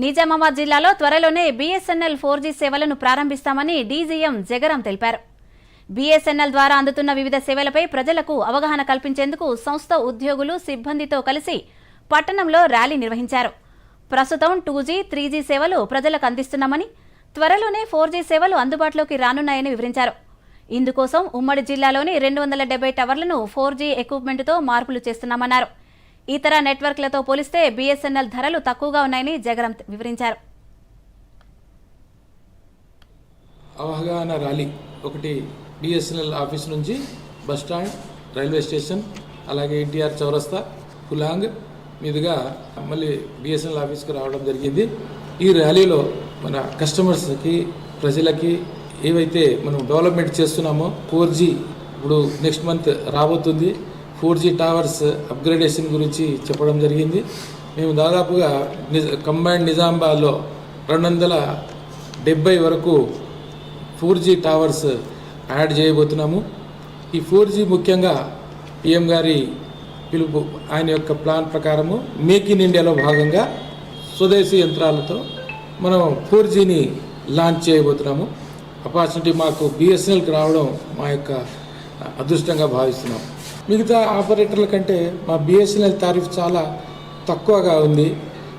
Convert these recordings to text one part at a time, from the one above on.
నిజామాబాద్ జిల్లాలో త్వరలోనే BSNL four G సేవలను ప్రారంభిస్తామని డీజీఎం జగరం తెలిపారు. బీఎస్ఎన్ఎల్ ద్వారా అందుతున్న వివిధ సేవలపై ప్రజలకు అవగాహన కల్పించేందుకు సంస్థ ఉద్యోగులు సిబ్బందితో కలిసి పట్టణంలో ర్యాలీ నిర్వహించారు. ప్రస్తుతం టూ జీ త్రీ జీ సేవలు ప్రజలకు అందిస్తున్నామని త్వరలోనే ఫోర్ జీ సేవలు అందుబాటులోకి రానున్నాయని వివరించారు. ఇందుకోసం ఉమ్మడి జిల్లాలోని రెండు వందల డెబ్బై టవర్లను ఫోర్ జీ ఎక్విప్మెంట్తో మార్పులు చేస్తున్నామన్నారు. ఇతర నెట్వర్క్లతో పోలిస్తే బీఎస్ఎన్ఎల్ ధరలు తక్కువగా ఉన్నాయని జగరం వివరించారు. అవగాహన ర్యాలీ ఒకటి బిఎస్ఎన్ఎల్ ఆఫీస్ నుంచి బస్ స్టాండ్ రైల్వే స్టేషన్ అలాగే ఎన్టీఆర్ చౌరస్తా కులాంగ్ మీదుగా మళ్ళీ బిఎస్ఎన్ఎల్ ఆఫీస్కి రావడం జరిగింది. ఈ ర్యాలీలో మన కస్టమర్స్కి ప్రజలకి ఏవైతే మనం డెవలప్మెంట్ చేస్తున్నామో ఫోర్ జీ ఇప్పుడు నెక్స్ట్ మంత్ రాబోతుంది. ఫోర్ జీ టవర్స్ అప్గ్రేడేషన్ గురించి చెప్పడం జరిగింది. మేము దాదాపుగా నిజ కంబైన్డ్ నిజామాబాద్లో రెండు వందల డెబ్బై వరకు ఫోర్ జీ టవర్స్ యాడ్ చేయబోతున్నాము. ఈ ఫోర్ జీ ముఖ్యంగా పిఎం గారి పిలుపు ఆయన యొక్క ప్లాన్ ప్రకారము మేక్ ఇన్ ఇండియాలో భాగంగా స్వదేశీ యంత్రాలతో మనం ఫోర్ జీని లాంచ్ చేయబోతున్నాము. అపార్చునిటీ మాకు బిఎస్ఎన్ఎల్కి రావడం మా యొక్క అదృష్టంగా భావిస్తున్నాం. మిగతా ఆపరేటర్ల కంటే మా బిఎస్ఎన్ఎల్ తారీఫ్ చాలా తక్కువగా ఉంది.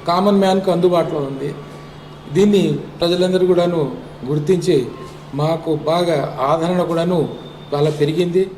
కామన్ మ్యాన్కు అందుబాటులో ఉంది. దీన్ని ప్రజలందరూ కూడాను గుర్తించి మాకు బాగా ఆదరణ కూడాను చాలా పెరిగింది.